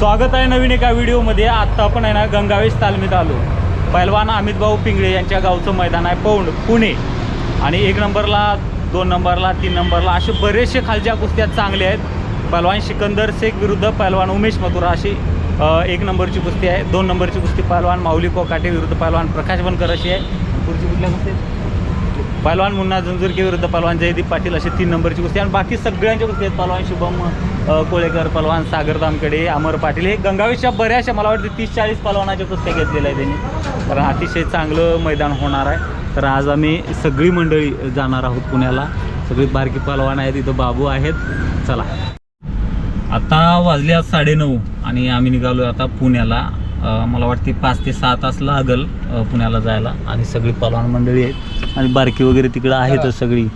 स्वागत आहे नवीन एका व्हिडिओमध्ये. आत्ता आपण आहे ना गंगावेश तालमीत आलो. पैलवान अमित भाऊ पिंगळे यांच्या गावचं मैदान आहे पौंड पुणे. आणि एक नंबरला दोन नंबरला तीन नंबरला असे बरेचसे खालच्या कुस्त्या चांगले आहेत. पैलवान सिकंदर शेख विरुद्ध पैलवान उमेश मथुरा अशी एक नंबरची कुस्ती आहे. दोन नंबरची कुस्ती पैलवान माऊली कोकाटे विरुद्ध पैलवान प्रकाश बनकर अशी आहे. पुढची कुठल्या कुस्ती पहलवान मुन्ना झुंझुरके विरुद्ध पहलवान जयदीप पाटील अशी तीन नंबरची कुस्ती आणि बाकी सगळ्यांच्या कुस्ती आहेत. पहलवान शुभम कोळेकर पहलवान सागर दामकडे अमर पाटील हे गंगावेशच्या बऱ्याचशा मला वाटतं तीस चाळीस पहलवानाच्या कुस्त्या घेतलेल्या आहेत त्यांनी. तर अतिशय चांगलं मैदान होणार आहे. तर आज आम्ही सगळी मंडळी जाणार आहोत पुण्याला. सगळी बारकी पहलवान आहेत इथं बाबू आहेत. चला. आता वाजले आज साडेनऊ आणि आम्ही निघालो आता पुण्याला. मला वाटते पाच ते सहा तास लागल पुण्याला जायला. आणि सगळी पलवान मंडळी आहेत. आणि बारकी वगैरे तिकडं आहेतच सगळी.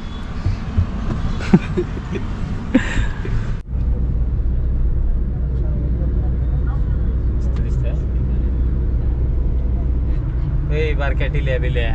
बारक्या टिल्या बिल्या.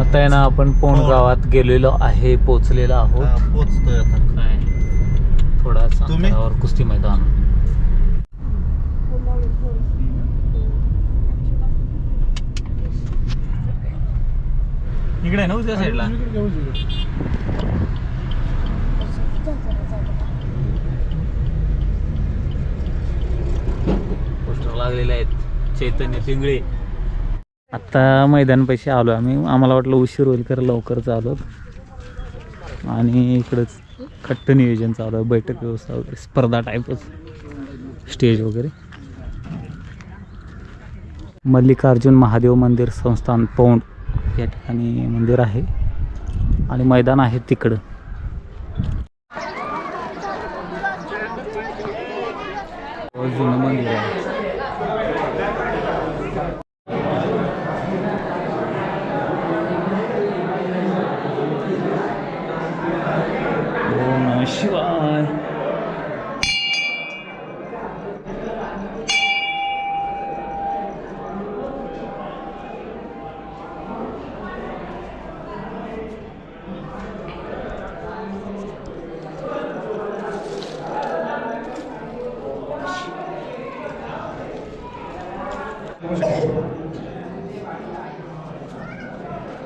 आता आहे ना आपण पोण गावात गेलेलो आहे पोचलेलो आहोत. पोचतोय आता. काय? थोडासा तुम्ही? अंतरावर कुस्ती मैदान. इकडे आहे ना उजव्या साईडला पोस्टर लागलेले आहेत. चैतन्य पिंगळे. आत्ता मैदानपाशी आलो आम्ही. आम्हाला वाटलं उशीर होईल कारण लवकरच आलो आणि इकडंच खट्ट नियोजन चालू आहे बैठक व्यवस्था वगैरे स्पर्धा टाईपच स्टेज वगैरे. मल्लिकार्जुन महादेव मंदिर संस्थान पौंड या ठिकाणी मंदिर आहे. आणि मैदान आहे तिकडं. जुनं मंदिर आहे.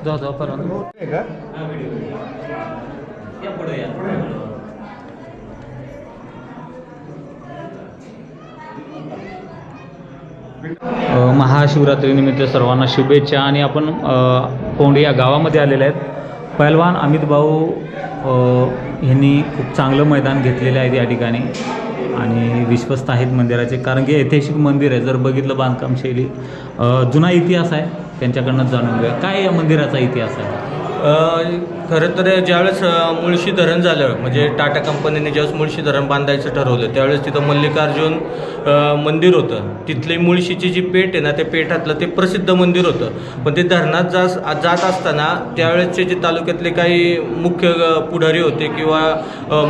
जाऊ जाऊ परवा. महाशिवरात्रीनिमित्त सर्वांना शुभेच्छा आणि आपण अ, या गावामध्ये आलेले आहेत. पैलवान अमित भाऊ यांनी खूप चांगलं मैदान घेतलेलं आहे या ठिकाणी. आणि विश्वस्त आहेत मंदिराचे. कारण की ऐतिहासिक मंदिर आहे. जर बघितलं बांधकाम शैली जुना इतिहास आहे. त्यांच्याकडनं जाणून घ्या काय या मंदिराचा इतिहास आहे? खरं तर ज्यावेळेस मुळशी धरण झालं म्हणजे टाटा कंपनीने ज्यावेळेस मुळशी धरण बांधायचं ठरवलं त्यावेळेस तिथं मल्लिकार्जुन मंदिर होतं. तिथली मुळशीची जी पेठ आहे ना त्या पेठातलं ते प्रसिद्ध मंदिर होतं. पण ते धरणात जास जात असताना त्यावेळेसचे जे तालुक्यातले काही मुख्य पुढारी होते किंवा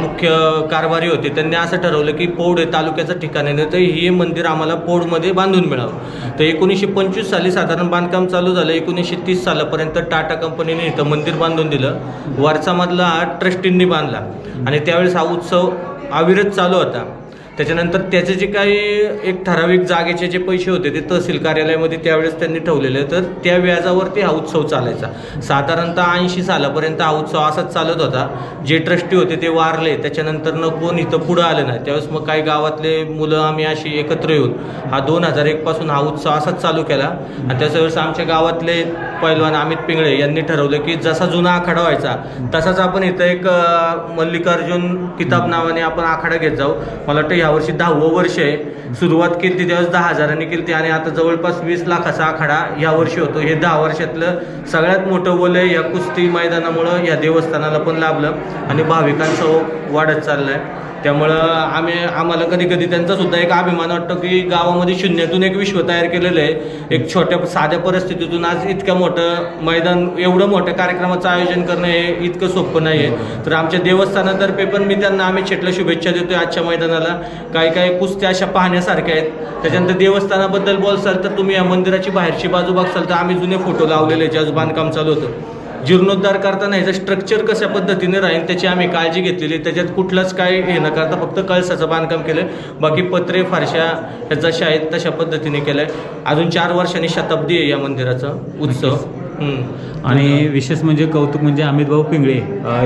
मुख्य कारभारी होते त्यांनी असं ठरवलं की पौड हे तालुक्याचं ठिकाण आहे ना तर हे मंदिर आम्हाला पौडमध्ये बांधून मिळावं. तर एकोणीसशे पंचवीस साली साधारण बांधकाम चालू झालं एकोणीसशे तीस सालापर्यंत टाटा कंपनीने इथं मंदिर बांधून दिलं. वरचामधला हा ट्रस्टींनी बांधला. आणि त्यावेळेस हा उत्सव अविरत चालू होता. त्याच्यानंतर त्याचे जे काही एक ठराविक जागेचे जे पैसे होते ते तहसील कार्यालयामध्ये त्यावेळेस त्यांनी ठेवलेले. तर त्या व्याजावरती हा उत्सव चालायचा. साधारणतः ऐंशी सालापर्यंत हा उत्सव असाच चालत होता. जे ट्रस्टी होते ते वारले. त्याच्यानंतर न कोण इथं पुढं आलं नाही. त्यावेळेस मग काही गावातले मुलं आम्ही अशी एकत्र येऊन हा दोन हजार एकपासून हा उत्सव असाच चालू केला. आणि त्याच्यावेळेस आमच्या गावातले पैलवान अमित पिंगळे यांनी ठरवलं की जसा जुना आखाडा व्हायचा तसाच आपण इथं एक मल्लिकार्जुन किताब नावाने आपण आखाडा घेत जाऊ. मला वाटतं यावर्षी दहावं वर्ष आहे. सुरुवात केली ती त्यावेळेस दहा हजारांनी केली आणि आता जवळपास वीस लाखाचा आखाडा यावर्षी होतो. हे दहा वर्षातलं सगळ्यात मोठं वलय या कुस्ती मैदानामुळं या देवस्थानाला पण लाभलं आणि भाविकांचं वाढत चाललं आहे त्यामुळं आम्ही आम्हाला कधी कधी त्यांचा सुद्धा एक अभिमान वाटतो की गावामध्ये शून्यातून एक विश्व तयार केलेलं आहे. एक छोट्या साध्या परिस्थितीतून आज इतकं मोठं मैदान एवढं मोठ्या कार्यक्रमाचं आयोजन करणं हे इतकं सोपं नाही आहे तर आमच्या देवस्थानातर्फे पण मी त्यांना आम्ही छेटल्या शुभेच्छा देतोय आजच्या मैदानाला. काही काही कुस्त्या अशा पाहण्यासारख्या आहेत. त्याच्यानंतर देवस्थानाबद्दल बोलसाल तर तुम्ही या मंदिराची बाहेरची बाजू बघसाल तर आम्ही जुने फोटो लावलेले ज्याच बांधकाम चालू होतं. जीर्णोद्धार करताना ह्याचं स्ट्रक्चर कशा पद्धतीने राहील त्याची आम्ही काळजी घेतलेली. त्याच्यात कुठलंच काय हे न करता फक्त कळसाचं बांधकाम केलं बाकी पत्रे फारशा ह्या जशा आहेत तशा पद्धतीने केलं आहे अजून चार वर्षांनी शताब्दी आहे या मंदिराचा उत्सव. आणि विशेष म्हणजे कौतुक म्हणजे अमित भाऊ पिंगळे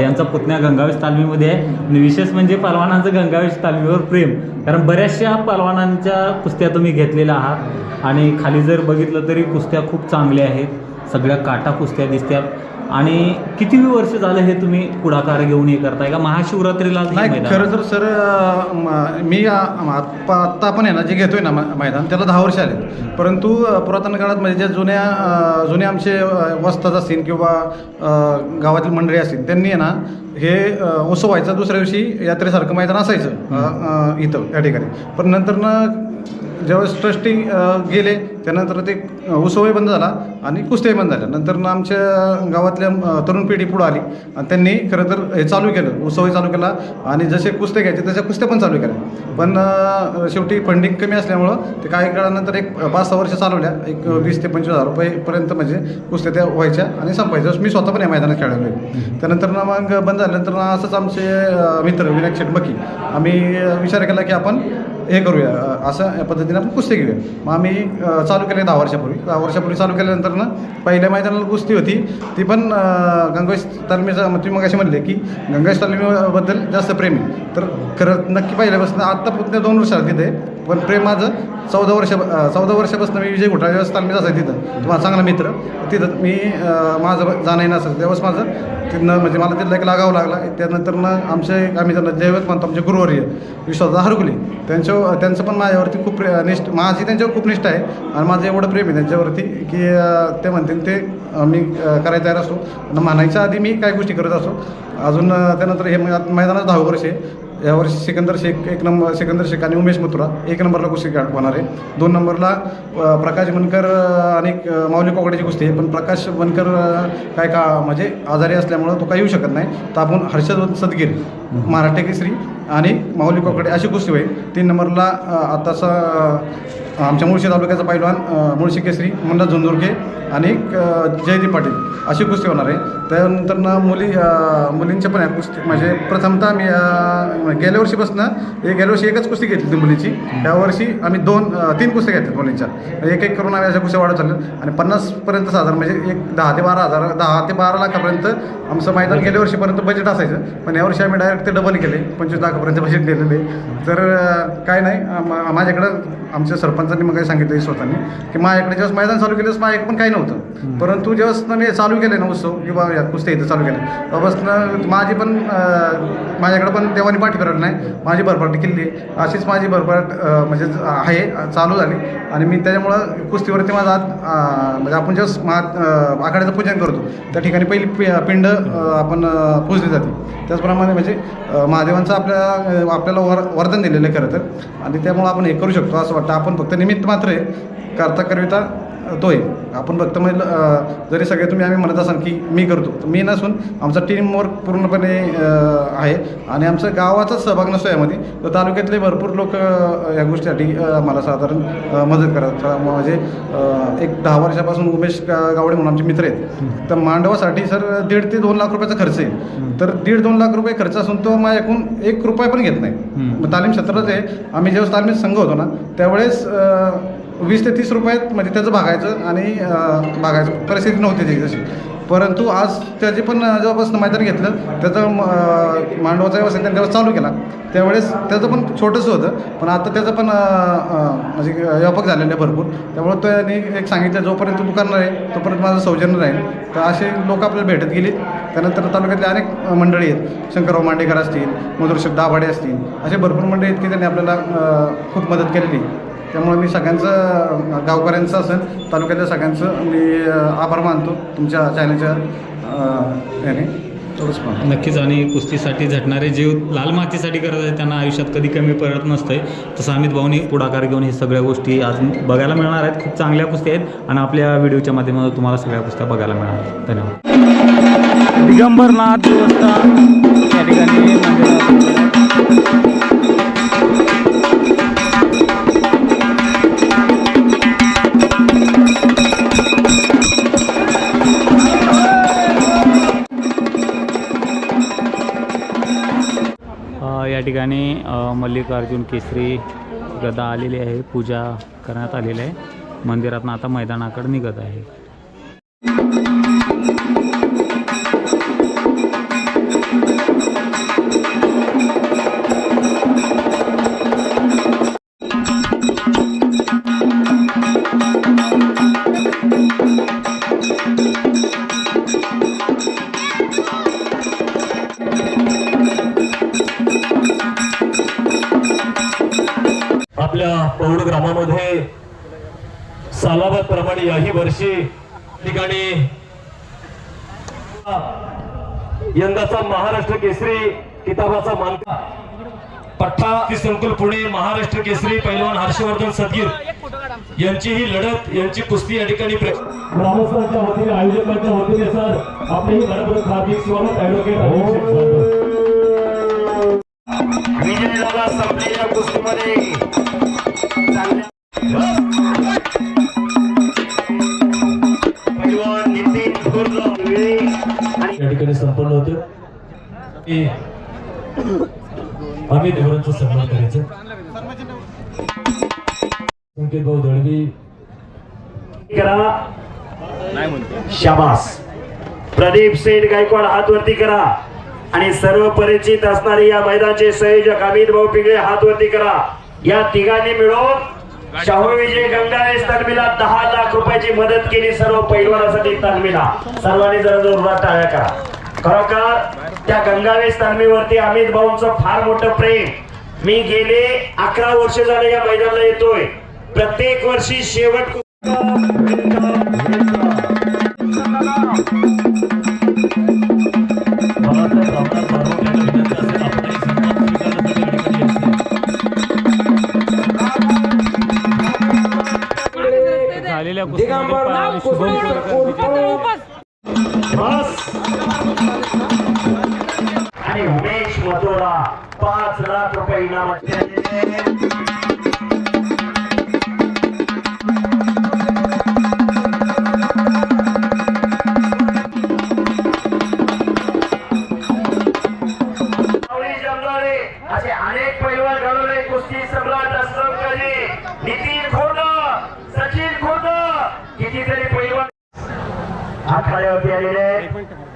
यांचा पुतण्या गंगावेश तालमीमध्ये आहे. आणि विशेष म्हणजे पलवानांचं गंगावेश तालमीवर प्रेम. कारण बऱ्याचशा पलवानांच्या कुस्त्या तुम्ही घेतलेल्या आहात. आणि खाली जर बघितलं तरी कुस्त्या खूप चांगल्या आहेत. सगळ्या काटा कुस्त्या दिसत्यात आणि किती वर्ष झालं हे तुम्ही पुढाकार घेऊन हे करताय? का महाशिवरात्रीला हे नाही मैदान? खरं तर सर अं, म- आत्ता आत्ता आपण आहे ना जे घेतोय ना मै- मैदान त्याला दहा वर्ष आले परंतु अं, पुरातन काळात म्हणजे ज्या जुन्या अं, जुने आमचे अं, वस्ताद असतील किंवा अं, गावातील मंडळी असतील त्यांनी आहे ना हे अं, उत्सव व्हायचा दुसऱ्या दिवशी यात्रेसारखं मैदान असायचं अं, अं, इथं या ठिकाणी. पण नंतर ना ज्यावेळेस ट्रस्टी गेले त्यानंतर ते उसवही उत्सवही बंद झाला आणि कुस्त्याही बंद झाल्या. नंतर ना आमच्या गावातल्या तरुण पिढी पुढं आली. आणि त्यांनी खरं तर हे चालू केलं उत्सवही चालू केला आणि जसे कुस्ते घ्यायचे तशा कुस्त्या पण चालू केल्या. पण शेवटी फंडिंग कमी असल्यामुळं ते काही काळानंतर एक पाच सहा वर्ष चालवल्या. एक वीस ते पंचवीस हजार रुपयेपर्यंत म्हणजे कुस्त्या त्या व्हायच्या आणि संपायच्या. मी स्वतः पण या मैदानात खेळायला त्यानंतर ना मग बंद झाल्यानंतर ना असंच आमचे मित्र विनायक शेटमकी आम्ही विचार केला की आपण हे करूया. असं या पद्धतीने आपण कुस्ती घेऊया मग आम्ही चालू केले दहा वर्षापूर्वी. दहा वर्षापूर्वी चालू केल्यानंतर ना पहिल्या मैदानाला कुस्ती होती. ती पण गंगेश तालमीचा मग तुम्ही मग असे म्हणले की गंगेश तालमीबद्दल जास्त प्रेम आहे. तर खरं नक्की पहिल्यापासून आत्ता पुतण्या दोन वर्षात तिथे आहे. पण प्रेम माझं चौदा वर्ष चौदा वर्षापासून मी विजय घोटाळा ज्यावेळेस तालमीत असायचं तिथं. तुम्हाला चांगला मित्र. तिथं मी माझं जाणं येणं असेल त्यावेळेस माझं तिथनं म्हणजे मला तिथला एक लागावं लागला. त्यानंतर ना आमचे आम्ही त्यांना दैवत म्हणतो आमचे गुरुवर्य विश्वास हरकुले. त्यांच्या त्यांचं पण माझ्यावरती खूप प्रे- निष्ठ माझी त्यांच्यावर खूप निष्ठा आहे आणि माझं एवढं प्रेम आहे त्यांच्यावरती की ते म्हणतील ते मी करायला तयार असतो. आणि म्हणायच्या आधी मी काय गोष्टी करत असतो. अजून त्यानंतर हे मै- मैदानात दहा वर्ष आहे. यावर्षी सिकंदर शेख एक नंबर सिकंदर शेख आणि उमेश मथुरा एक नंबरला कुस्ती होणार आहे. दोन नंबरला प्रकाश बनकर आणि माऊली कोकड्याची कुस्ती आहे. पण प्रकाश बनकर काय का म्हणजे आजारी असल्यामुळं तो काही येऊ शकत नाही. तर आपण हर्षद सदगीर महाराष्ट्र केसरी आणि माऊली कोकडे अशी कुस्ती होईल. तीन नंबरला आताचा आमच्या मुळशी तालुक्याचा पैलवान मुळशी केसरी मुन्ना झुंझुरके आणि जयदीप पाटील अशी कुस्ती होणार आहे. त्यानंतर ना मुली मुलींच्या पण आहे कुस्ती. म्हणजे प्रथमतः मी गेल्या वर्षीपासून एक गेल्या वर्षी एकच कुस्ती घेतली होती मुलीची. या वर्षी आम्ही दोन तीन कुस्त्या घेतल्या मुलींच्या. एक एक करून आम्ही अशा कुस्त्या वाढत चालल्या. आणि पन्नासपर्यंत साधारण म्हणजे एक दहा ते बारा हजार दहा ते बारा लाखापर्यंत आमचं मैदान गेल्या वर्षीपर्यंत बजेट असायचं. पण यावर्षी आम्ही डायरेक्ट ते डबल केले. पंचवीस लाखापर्यंत बजेट दिलेले तर काय नाही माझ्याकडं आमचे सरपंच सरपंचांनी मग काही सांगितलं स्वतःनी की माझ्याकडे ज्यावेळेस मैदान चालू केलं माझ्याकडे पण काही नव्हतं. परंतु ज्यावेळेस मी चालू केले ना उत्सव किंवा या कुस्त्या इथं चालू केले तेव्हापासून माझी पण माझ्याकडे पण देवानी पाठी फिरवली नाही. माझी भरभराट केली अशीच माझी भरभराट अं, म्हणजे आहे चालू झाली. आणि मी त्याच्यामुळं कुस्तीवरती माझा म्हणजे आपण ज्यावेळेस महा आखाड्याचं पूजन करतो त्या ठिकाणी पहिली पिंड आपण पूजली जाते. त्याचप्रमाणे म्हणजे महादेवांचं आपल्या आपल्याला वर वरदान दिलेलं आहे खरं तर. आणि त्यामुळं आपण हे करू शकतो असं वाटतं. आपण फक्त निमित्त मात्र करता करविता तो आहे आपण फक्त म्हणजे जरी सगळे तुम्ही आम्ही म्हणत असाल की मी करतो मी नसून आमचा टीमवर्क पूर्णपणे आहे. आणि आमचं गावाचाच सहभाग नसतो यामध्ये. तर तालुक्यातले भरपूर लोक या गोष्टीसाठी मला साधारण मदत करतात. म्हणजे एक दहा वर्षापासून उमेश गावडे म्हणून आमचे मित्र आहेत. तर मांडवासाठी सर दीड ते दोन लाख रुपयाचा खर्च आहे. तर दीड दोन लाख रुपये खर्च असून तो माझ्याकडून एक रुपया पण घेत नाही. मग तालीम क्षेत्रात आहे आम्ही जेव्हा तालमीत संघ होतो ना त्यावेळेस वीस ते तीस रुपयात म्हणजे त्याचं भागायचं आणि भागायचं. परिस्थिती नव्हती ती तशी. परंतु आज त्याची पण अं, जेव्हापासून मैदान घेतलं. त्याचं म- मांडवाचा व्यवसाय त्यांनी जेव्हा चालू केला. त्यावेळेस त्याचं पण छोटंसं होतं. पण आता त्याचं पण म्हणजे व्यापक झालेलं आहे भरपूर. त्यामुळे त्यांनी एक सांगितलं जोपर्यंत तू करणार आहे तोपर्यंत माझं सौजन्य राहील. तर असे लोक आपल्याला भेटत गेली. त्यानंतर तालुक्यातले अनेक मंडळी आहेत. शंकरराव मांडेकर असतील मधुरशेठ दाभाडे असतील. असे भरपूर मंडळी आहेत की त्यांनी आपल्याला खूप मदत केलेली आहे. त्यामुळे मी सगळ्यांचं गावकऱ्यांचं असेल तालुक्यातल्या सगळ्यांचं मी आभार मानतो तुमच्या चॅनलच्या याने. नक्कीच आणि कुस्तीसाठी झटणारे जीव लाल मातीसाठी करत आहेत त्यांना आयुष्यात कधी कमी पडत नसतंय. तसं अमित भाऊनी पुढाकार घेऊन हे सगळ्या गोष्टी आज बघायला मिळणार आहेत. खूप चांगल्या कुस्ती आहेत. आणि आपल्या व्हिडिओच्या माध्यमातून तुम्हाला सगळ्या कुस्त्या बघायला मिळणार आहेत. धन्यवाद. दिगंबरनाथ देवस्था या ठिकाणी ठिकाणी मल्लिकार्जुन केसरी गदा आलेली आहे. पूजा करण्यात आलेली आहे. मंदिरातनं आता मैदानाकडे निघत आहे. आपल्या पौड ग्रामामध्ये सालाबाद प्रमाणे याही वर्षी ठिकाणी यंदाचा महाराष्ट्र केसरी किताबाचा मानका. पठ्ठा संकुल पुणे महाराष्ट्र केसरी पैलवान हर्षवर्धन सदगीर यांची ही लढत यांची कुस्ती या ठिकाणी ग्रामस्थांच्या वतीने आयोजकांच्या वतीने सर आपले ही मनपूर्वक स्वागत ऍडव्होकेट संपलेल्या कुस्तीमध्ये या ठिकाणी संपन्न होते. आम्ही देवरांचा सन्मान करायचं. संकेत भाऊ दळवी. करा. शाबास. प्रदीप सेठ गायकवाड हात वरती करा. आणि सर्व परिचित असणारे या मैदानाचे संयोजक अमित भाऊ पिंगळे हात वरती करा. या तिघांनी मिळून शाहू विजय गंगावेश तालमीला दहा लाख रुपयाची मदत केली सर्व पैलवानासाठी तालमीला सर्वांनी जरा जोरदार टाळ्या करा. खरोखर त्या गंगावेश तालमीवरती अमित भाऊंचं फार मोठं प्रेम. मी गेले अकरा वर्ष झाले या मैदानाला येतोय. प्रत्येक वर्षी शेवट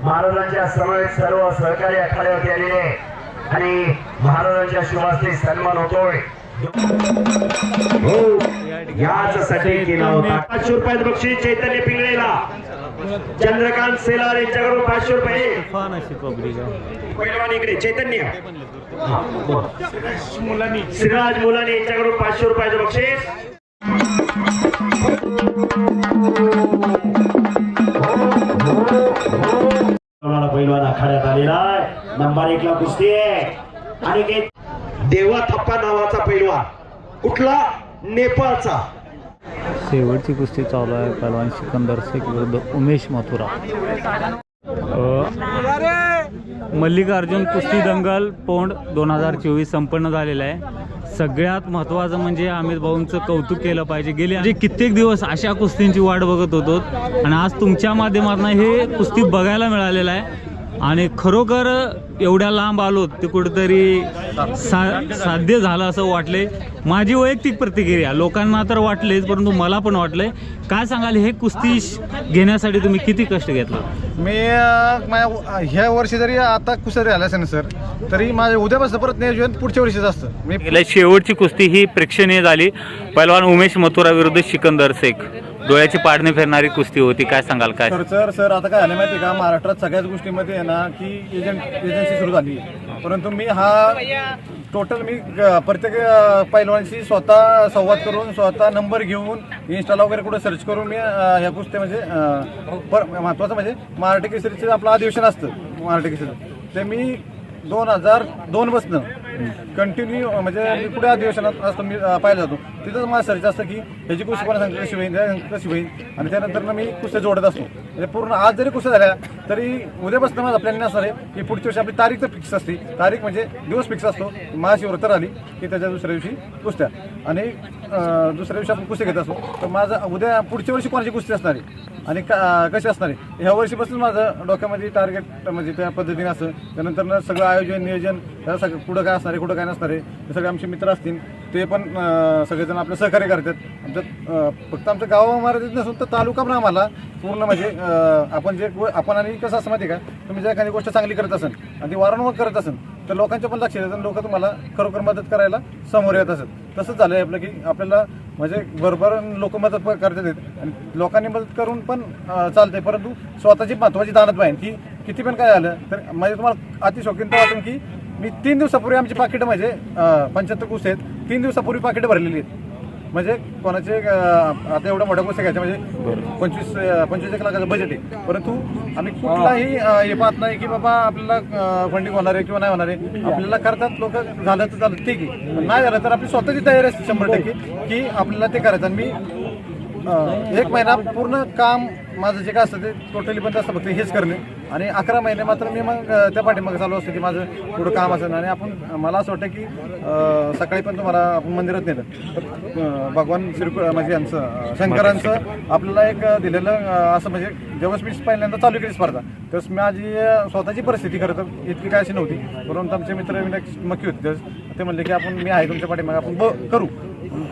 महाराजांच्या समवेत सर्व सहकारी आखाड्यावरती आलेले आणि महाराजांच्या शुभास्ते सन्मान होतोय. हो, याचसाठी केला होता? पाचशे रुपयात बक्षीस चैतन्य पिंगळेला. चंद्रकांत सेलार यांच्याकडून पाचशे रुपये. पैलवान इकडे चैतन्य. हा, श्रीराज मुलानी यांच्याकडून पाचशे रुपयाचं बक्षीस. पैलवान आखाड्यात आलेला आहे. नंबर एक ला कुस्ती आहे. आणि देवा थप्पा नावाचा पैलवान. कुठला? नेपाळचा. शेवटची कुस्ती चालू आहे. पहलवान सिकंदर शेख विरुद्ध उमेश मथुरा. मल्लिकार्जुन कुस्ती दंगल पौंड दोन हजार चोवीस संपन्न झालेलं आहे. सगळ्यात महत्त्वाचं म्हणजे अमित भाऊंचं कौतुक केलं पाहिजे. गेले म्हणजे कित्येक दिवस अशा कुस्तींची वाट बघत होतो. आणि आज तुमच्या माध्यमातून हे कुस्ती बघायला मिळालेलं आहे. आणि खरोखर एवढ्या लांब आलो ते कुठेतरी सा साध्य झालं असं वाटले. माझी वैयक्तिक प्रतिक्रिया लोकांना तर वाटलेच परंतु मला पण वाटलंय. काय सांगाल हे कुस्ती श- घेण्यासाठी तुम्ही किती कष्ट घेतला? मी माझ्या ह्या वर्षी जरी आता कुसरी आला असेल ना सर तरी माझ्या उद्यापासून परत नियोजन पुढच्या वर्षीच असतं. मी शेवटची कुस्ती ही प्रेक्षणीय झाली. पहिलवान उमेश मथुरा विरुद्ध सिकंदर शेख. डोळ्याची पाडणी फिरणारी कुस्ती होती काय सांगाल काय? सर सर सर आता काय झालं माहिती आहे का? महाराष्ट्रात सगळ्याच गोष्टीमध्ये आहे ना की एजंट एजन्सी सुरू झाली परंतु मी हा टोटल मी ग- प्रत्येक अं, पैलवानशी स्वतः संवाद करून स्वतः नंबर घेऊन इन्स्टाला वगैरे कुठे सर्च करून मी ह्या कुस्ती म्हणजे पर महत्वाचं म्हणजे मराठी केसरीचं आपलं अधिवेशन असतं मराठी केसरी ते मी दोन हजार दोन बसनं कंटिन्यू म्हणजे मी कुठे अधिवेशनात असतो मी अं, पाहिलं जातो. तिथंच माझं सर्च असतं की ह्याची कुस्ती कोणा सांगितलं कशी होईल कशी होईल आणि त्यानंतर मी कुस्त्या जोडत असतो. म्हणजे पूर्ण आज जरी कुस्त्या झाल्या तरी उद्यापासून माझा प्लॅनिंग असणार आहे की पुढच्या वर्षी आपली तारीख तर फिक्स असते. तारीख म्हणजे दिवस फिक्स असतो. महाशिवरात्र आली की त्याच्या दुसऱ्या दिवशी कुस्त्या. आणि दुसऱ्या दिवशी आपण कुस्ती घेत असतो. तर माझं उद्या पुढच्या वर्षी कोणाची कुस्ती असणार आहे? आणि का कशी असणार आहे? ह्या वर्षीपासून माझं डोक्यामध्ये टार्गेट म्हणजे त्या पद्धतीने असं. त्यानंतर सगळं आयोजन नियोजन या सगळं कुठं काय असणार आहे कुठं काय नसणार आहे हे सगळे आमचे मित्र असतील ते पण सगळेजण आपलं सहकार्य करतात. आमच्यात फक्त आमचं गाव मराठीत नसून तर तालुका पण आम्हाला पूर्ण म्हणजे आपण जे आपण आणि कसं असं माहिती आहे का? तुम्ही जर एखादी गोष्ट चांगली करत असाल आणि ती वारंवार करत असाल तर लोकांच्या पण लक्षात येतात लोक तुम्हाला खरोखर मदत करायला समोर येत असत. तसंच झालं आहे आपलं की आपल्याला म्हणजे बरोबर लोक मदत पण करतात आणि लोकांनी मदत करून पण चालते परंतु स्वतःची महत्वाची दानत पाहिजे की किती पण काय झालं तर म्हणजे तुम्हाला अति शौकीन वाटून की मी तीन दिवसापूर्वी आमची पाकिटं म्हणजे पंच्याहत्तर कुस्ते आहेत तीन दिवसापूर्वी पाकिटं भरलेली आहेत. म्हणजे कोणाचे आता एवढ्या मोठ्या गोष्टी घ्यायच्या म्हणजे पंचवीस पंचवीस एक लाखाचं बजेट आहे. परंतु आम्ही कुठलाही हे पाहत नाही की बाबा आपल्याला फंडिंग होणार आहे किंवा नाही होणार आहे. आपल्याला करतात लोक झालं तर झालं ठीक आहे. पण नाही झालं तर आपली स्वतःची तयारी असते शंभर टक्के की आपल्याला ते करायचं. आणि मी एक महिना पूर्ण काम माझं जे काय असतं ते टोटली बंद असतं फक्त हेच करणे. आणि अकरा महिने मात्र मी मग त्या पाठीमागे चालू असतं की माझं पुढं काम असेल आणि आपण मला असं वाटतं की सकाळी पण तुम्हाला आपण मंदिरात नेलं. तर भगवान श्री म्हणजे यांचं शंकरांचं आपल्याला एक दिलेलं असं म्हणजे जेव्हा मी पहिल्यांदा चालू केली स्पर्धा तेव्हा माझी अं, स्वतःची परिस्थिती खरं तर इतकी काय अशी नव्हती. परंतु आमचे मित्र विनायक मक्की होते ते म्हणले की आपण मी आहे तुमच्या पाठीमागे आपण ब- करू.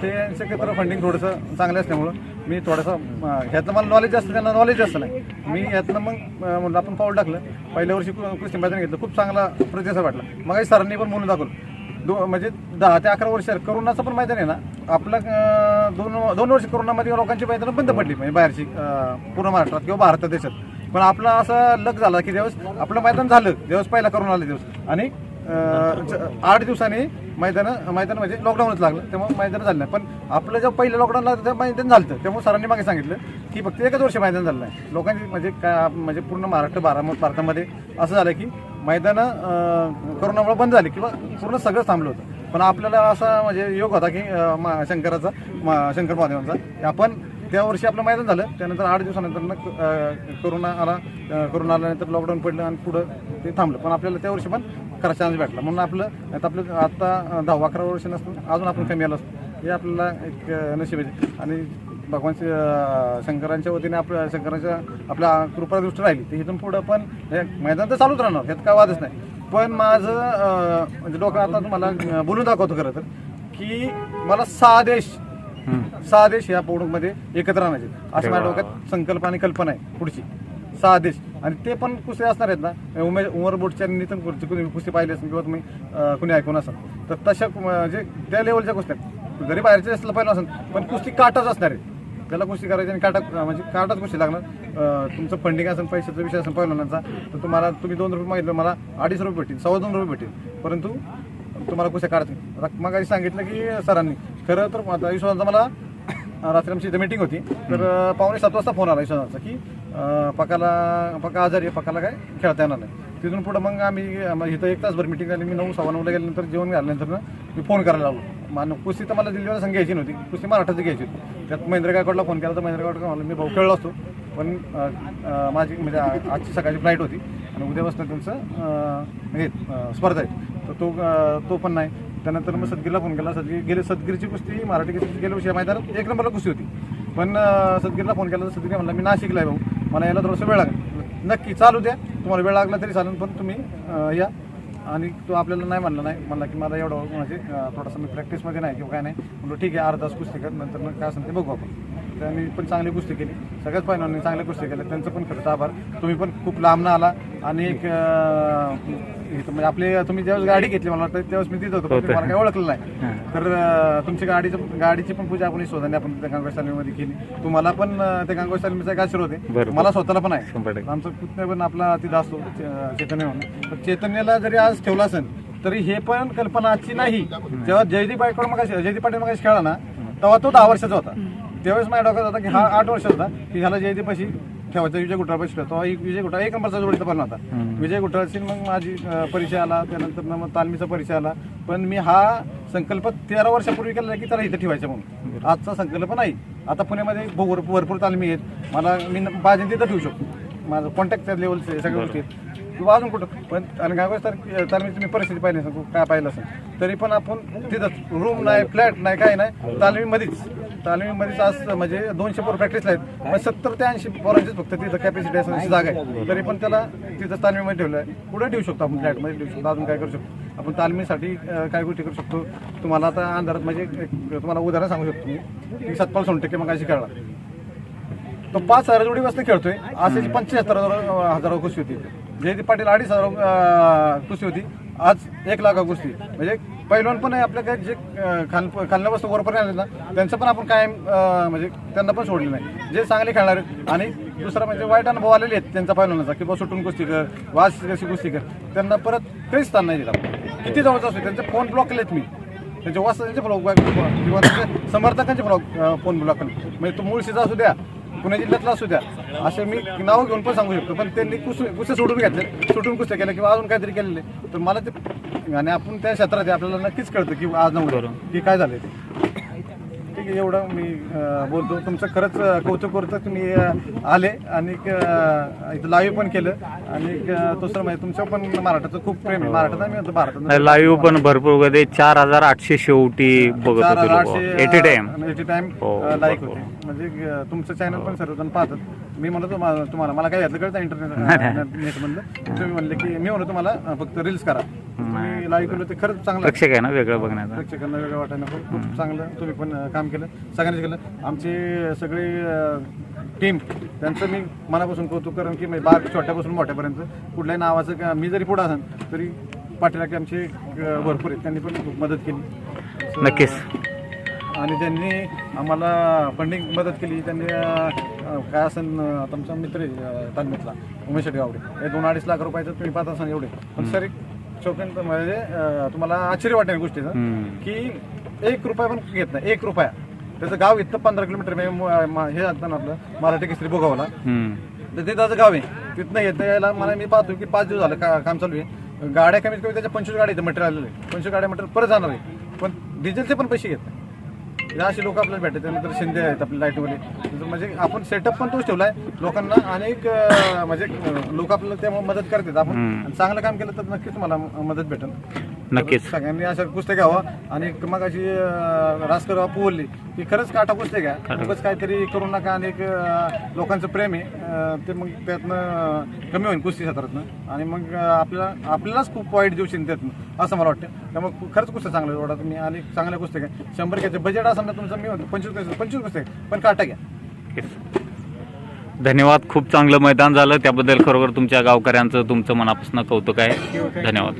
ते शक्यतो फंडिंग थोडंसं चांगलं असल्यामुळं मी थोडंसं ह्यातलं मला नॉलेज जास्त त्यांना नॉलेज जास्त नाही. मी ह्यातनं मग म्हणलं आपण पाऊल टाकलं. पहिल्या वर्षी कु- कुस्ती मैदान घेतलं. खूप चांगला प्रतिसाद वाटला. मग सरांनी पण म्हणून दाखवलं. दो म्हणजे दहा ते अकरा वर्ष करोनाचं पण मैदान आहे ना आपलं दोन दोन वर्ष करोनामध्ये लोकांची मैदानं बंद पडली. म्हणजे बाहेरची पूर्ण महाराष्ट्रात किंवा भारत देशात. पण आपलं असं लक झाला की ज्यावेळेस आपलं मैदान झालं ज्यावेळेस पहिला करोना आला दिवस आणि आठ दिवसांनी मैदान मैदान म्हणजे लॉकडाऊनच लागलं. त्यामुळे मैदान झालं नाही. पण आपलं जेव्हा पहिलं लॉकडाऊन लागलं तेव्हा मैदान झालं त्यामुळे सरांनी मागे सांगितलं की फक्त एकच वर्ष मैदान झालं नाही. लोकांची म्हणजे काय म्हणजे पूर्ण महाराष्ट्र बारा भारतामध्ये असं झालं की मैदानं अं, करोनामुळे बंद झाली किंवा पूर्ण सगळं थांबलं होतं. पण आपल्याला असा म्हणजे योग होता की मा- शंकराचा मा- शंकर महादेवांचा. आपण त्या वर्षी आपलं मैदान झालं. त्यानंतर आठ दिवसानंतर मग, करोना आला. अं, करोना आल्यानंतर लॉकडाऊन पडलं आणि पुढं ते थांबलं. पण आपल्याला त्या वर्षी पण खरा चान्स भेटला. म्हणून आपलं आपलं आता दहा अकरा वर्ष नसतं अजून आपण कमी आलो असतो. हे आपल्याला एक नशीब आहे. आणि भगवान श्री, शंकरांच्या वतीने आपल्या शंकरांच्या आपल्या कृपादृष्टी राहिली तर इथून पुढं पण हे मैदान तर चालूच राहणार. ह्यात काय वादच नाही. पण माझं म्हणजे लोक आता तुम्हाला बोलून दाखवतो खरं तर की मला सहा देश सहा देश या मध्ये एकत्र आणायचे. असं माझ्या डोक्यात संकल्प आणि कल्पना आहे पुढची. सहा देश. आणि ते पण कुस्ती असणार आहेत ना? उमे उमर बोटच्या नितीन कुस्ती कुणी कुस्ती पाहिली असेल किंवा तुम्ही कुणी ऐकून असाल तर तशा म्हणजे त्या लेवलच्या कुस्त्या जरी बाहेरच्या असलं पाहिलं असेल पण कुस्ती काटाच असणार आहे त्याला कुस्ती करायची आणि काटा म्हणजे काटाच कुस्ती लागणार. तुमचं फंडिंग असेल पैशाचा विषय असेल पहिलवानांचा तर तुम्हाला तुम्ही दोन रुपये मागितलं मला अडीच रुपये भेटतील सव्वा दोन रुपये भेटतील. परंतु तुम्हाला कुस्त्या काढायचं. आता मग सांगितलं की सरांनी खरं तर आता विश्वासाचा मला रात्री आमची इथं मीटिंग होती. तर पावणे सात वाजता फोन आला विश्वासाचा की पकाला पका आजारी आहे पकाला काय खेळता येणार नाही. तिथून पुढं मग आम्ही इथं एक तासभर मिटिंग झाली. मी नऊ सव्वा नऊला गेल्यानंतर जेवण घाल्यानंतर मी फोन करायला लागलो. मान कुस्ती तर मला दिल्लीवर संघ घ्यायची नव्हती. कुस्ती महाराष्ट्राची घ्यायची होती. त्यात महेंद्र गायकवाडला फोन केला तर महेंद्र गायकवाड म्हणलं मी भाऊ खेळलो असतो. पण माझी म्हणजे आजची सकाळची फ्लाईट होती. आणि उद्यापासून त्यांचं हे स्पर्धा आहे. तर तो तो पण नाही. त्यानंतर मग सदगीरला फोन केला. सदगीर गेले सदगीरची कुस्ती मराठी कुस्ती गेल्या वर्षी मैदानात एक नंबरला कुस्ती होती. पण सदगीरला फोन केला तर सदगीर म्हणला मी नाशिकला आहे भाऊ. मला यायला थोडासा वेळ लागेल. नक्की चालू द्या. तुम्हाला वेळ लागला तरी चालेल पण तुम्ही या. आणि तो आपल्याला नाही म्हणला नाही. म्हणला की मला एवढं म्हणजे थोडासा मी प्रॅक्टिसमध्ये नाही किंवा काय नाही. म्हणलो ठीक आहे अर्धा तास कुस्ती कर नंतर मग काय असेल ते बघू आपण. त्यांनी पण चांगली कुस्ती केली. सगळ्याच पाहिजे चांगल्या कुस्ती केल्या. त्यांचं पण खरंच आभार. तुम्ही पण खूप लांब आला. आणि एक इथं म्हणजे आपले तुम्ही ज्यावेळेस गाडी घेतली मला वाटतं त्यावेळेस मी तिथं होतो पण तुम्ही मला काही ओळखलं नाही. तर अं, तुमची गाडीचं गाडीची पण पूजा आपण शोधाने आपण त्या गांगोळ सालमीमध्ये केली. तुम्हाला पण अं, त्या गांगोळ सालमीचा एक आशीर्वाद आहे मला स्वतःला पण आहे. आमचं पुतण्या पण आपला तिथं असतो चे- चैतन्य म्हणून. तर चैतन्याला जरी आज ठेवला असेल तरी हे पण कल्पना आजची नाही जेव्हा जयदीप गायकवाड मग जयदीप पाटील मग खेळला ना तेव्हा तो दहा वर्षाचा होता. त्यावेळेस माझ्या डोक्यात होता की हा आठ वर्षाचा होता की ह्याला जयदीप अशी ठेवायचा विजय गुटाळ बसला. तो एक विजय गुटाळ एक नंबरचा जोडीचा पण होता. विजय गुटाळशी मग माझी अं, परिचय आला त्यानंतर मग तालमीचा परिचय आला. पण मी हा संकल्प तेरा वर्षापूर्वी केला की त्याला इथं ठेवायचा म्हणून. आजचा संकल्प नाही. आता पुण्यामध्ये भरपूर भरपूर तालमी आहेत. मला मी न- बाजून तिथं ठेवू शकतो. माझं कॉन्टॅक्ट लेवलचे सगळ्या गोष्टी आहेत. किंवा अजून कुठं? पण आणि तर तालमीची मी परिस्थिती पाहिली सांगू काय पाहिलं असेल. तरी पण आपण तिथं रूम नाही फ्लॅट नाही काय नाही तालमीमध्येच. तालमीमध्येच आज म्हणजे दोनशे पोरं प्रॅक्टिसला आहेत. मग सत्तर ते ऐंशी पोरांचीच फक्त तिथं कॅपॅसिटी असं अशी जागा आहे. तरी पण त्याला तिथं तालमीमध्ये ठेवलं आहे. पुढे ठेवू शकतो आपण फ्लॅटमध्ये ठेवू शकतो? अजून काय करू शकतो? आपण तालमीसाठी काय गोष्टी करू शकतो? तुम्हाला आता अंधारात म्हणजे तुम्हाला उदाहरण सांगू शकतो मी. की सत्पाल सोनटक्के मग अशी खेळला. तो पाच हजार जोडी वाजता खेळतोय. असे पंच्याहत्तर हजार हजार कुस्ती होती. जयदीप पाटील अडीच हजार कुस्ती होती. आज एक लाख कुस्ती. म्हणजे पैलवान पण आहे आपल्याकडे जे खाल खालण्या वस्तू वरपर्यंत आले ना त्यांचं पण आपण कायम म्हणजे त्यांना पण सोडले नाही. जे चांगले खेळणार आणि दुसरा म्हणजे वाईट अनुभव आलेले आहेत त्यांचा पैलवानाचा की बा सुटून कुस्ती कर वास कशी कुस्ती कर. त्यांना परत काहीच स्थान नाही दिला. किती जवळचा असतो त्यांचे फोन ब्लॉक केलेत मी. त्यांचे वास्तवांचे ब्लॉक किंवा त्यांचे समर्थकांचे ब्लॉक फोन ब्लॉक म्हणजे तो मूळ मुळशीचा असू द्या पुणे जिल्ह्यातला असू द्या. असे मी नाव घेऊन पण सांगू शकतो. पण त्यांनी कुस कुस्ते सोडून घेतले. सुटून कुस्त्या केल्या किंवा अजून काहीतरी केलेले. तर मला ते आणि आपण त्या क्षेत्रात आपल्याला नक्कीच कळतं की आज नव्हतं की काय झालं ते. ठीक आहे. एवढं मी बोलतो. तुमचं खरंच कौतुक करतो. तुम्ही आले आणि इथं लाईव्ह पण केलं. आणि दुसरं म्हणजे तुमचं पण महाराष्ट्राचं खूप प्रेम आहे. महाराष्ट्रात मी म्हणतो भारतात लाईव्ह पण भरपूर चार हजार आठशे शेवटी बघत at a time at a time like. होते. म्हणजे तुमचं चॅनल पण सर्वजण पाहतात. मी म्हणतो तुम्हाला मला काय यातलं कळतं इंटरनेट नेट मधलं? तुम्ही म्हणले की मी म्हणतो तुम्हाला फक्त रील्स करा. तुम्ही लाईव्ह केलं ते खरंच चांगलं आहे. प्रेक्षक आहे ना वेगळं बघण्याचं? प्रेक्षकांना वेगळं वाटायला खूप चांगलं तुम्ही पण काम केलं. सगळ्यांनी केलं. आमचे सगळे टीम त्यांचं मी मनापासून कौतुक करेन की म्हणजे बार छोट्यापासून मोठ्यापर्यंत कुठल्याही नावाचं मी जरी पुढं असेल तरी पाठीलागे आमचे भरपूर आहेत. त्यांनी पण खूप मदत केली. नक्कीच. आणि त्यांनी आम्हाला फंडिंग मदत केली. त्यांनी काय असेल तुमचा मित्र आहे, तालमीतला उमेश गावडे. हे दोन अडीच लाख रुपयाचं तुम्ही पाहत असाल एवढे. पण सर एक शौकीन म्हणजे तुम्हाला आश्चर्य वाटेल गोष्टीचं. की एक रुपया पण घेत नाही. एक रुपया. त्याचं गाव इथं पंधरा किलोमीटर हे जातं ना आपलं मराठी केसरी बोगावला. तर ते त्याचं गाव आहे. तिथनं येतं यायला मला मी पाहतो की पाच दिवस झालं का काम चालू आहे. गाड्या कमीत कमी त्याच्या पंचवीस गाड्या मटेरियल आलेले पंचवीस गाड्या मटेरियल परत जाणार आहे. पण डिझेलचे पण पैसे घेत नाही. हे असे लोक आपल्याला भेटतात. त्यानंतर शिंदे आहेत आपल्या लाईटमध्ये म्हणजे आपण सेटअप पण तोच ठेवलाय. लोकांना अनेक म्हणजे लोक आपल्याला त्यामुळे मदत करतात. आपण चांगलं काम केलं तर नक्कीच मला मदत भेटेल. नक्कीच. सगळ्यांनी अशा कुस्त्या घ्यावा आणि मग अशी रास करावा पोवली की खरंच काटा कुस्त्या घ्या. उगाच काहीतरी करू नका आणि एक, लोकांचं प्रेम आहे. ते मग त्यातनं कमी होईल कुस्ती क्षेत्रातनं आणि मग आपल्याला आपल्यालाच खूप वाईट दिवशी येईल त्यातनं असं मला वाटतं. त्यामुळे खरंच कुस्त्या चांगल्या एवढा तुम्ही आणि चांगल्या कुस्त्या घ्या. शंभर घ्यायचे. बजेट असं ना तुमचं मी म्हणतो पंचवीस पंचवीस घ्या, पण काटा घ्या. धन्यवाद. खूप चांगलं मैदान झालं. त्याबद्दल खरोखर तुमच्या गावकऱ्यांचं तुमचं मनापासून कौतुक आहे. धन्यवाद.